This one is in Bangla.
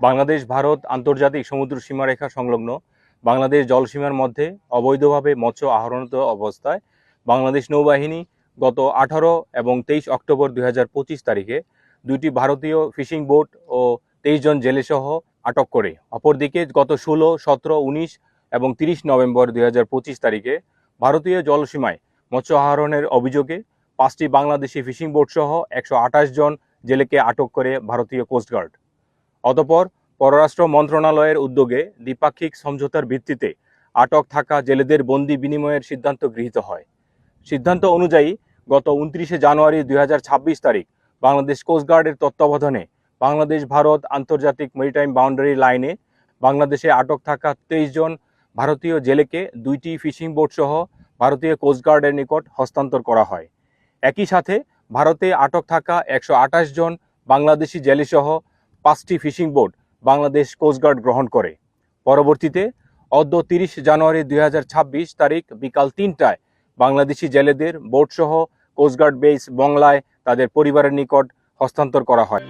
বাংলাদেশ, ভারত, আন্তর্জাতিক সমুদ্র সীমারেখা সংলগ্ন বাংলাদেশ জলসীমার মধ্যে অবৈধভাবে মৎস্য আহরণত অবস্থায় বাংলাদেশ নৌবাহিনী গত আঠারো এবং তেইশ অক্টোবর দুই হাজার পঁচিশ তারিখে দুইটি ভারতীয় ফিশিং বোট ও তেইশ জন জেলেসহ আটক করে। অপরদিকে গত ষোলো, সতেরো, উনিশ এবং তিরিশ নভেম্বর দুই হাজার পঁচিশ তারিখে ভারতীয় জলসীমায় মৎস্য আহরণের অভিযোগে পাঁচটি বাংলাদেশি ফিশিং বোট সহ একশো জন জেলেকে আটক করে ভারতীয় কোস্টগার্ড। অতপর পররাষ্ট্র মন্ত্রণালয়ের উদ্যোগে দ্বিপাক্ষিক সমঝোতার ভিত্তিতে আটক থাকা জেলেদের বন্দি বিনিময়ের সিদ্ধান্ত গৃহীত হয়। সিদ্ধান্ত অনুযায়ী গত উনত্রিশে জানুয়ারি দুই হাজার ছাব্বিশ তারিখ বাংলাদেশ কোস্টগার্ডের তত্ত্বাবধানে বাংলাদেশ, ভারত আন্তর্জাতিক মেরিটাইম বাউন্ডারি লাইনে বাংলাদেশে আটক থাকা তেইশ জন ভারতীয় জেলেকে দুইটি ফিশিং বোট সহ ভারতীয় কোস্টগার্ডের নিকট হস্তান্তর করা হয়। একই সাথে ভারতে আটক থাকা একশো আঠাশ জন বাংলাদেশি জেলেসহ পাঁচটি ফিশিং বোট বাংলাদেশ কোস্টগার্ড গ্রহণ করে। পরবর্তীতে, অদ্য তিরিশ জানুয়ারি দু হাজার ছাব্বিশ তারিখ বিকাল তিনটায় বাংলাদেশি জেলেদের বোটসহ কোস্টগার্ড বেস বংলায় তাদের পরিবারের নিকট হস্তান্তর করা হয়।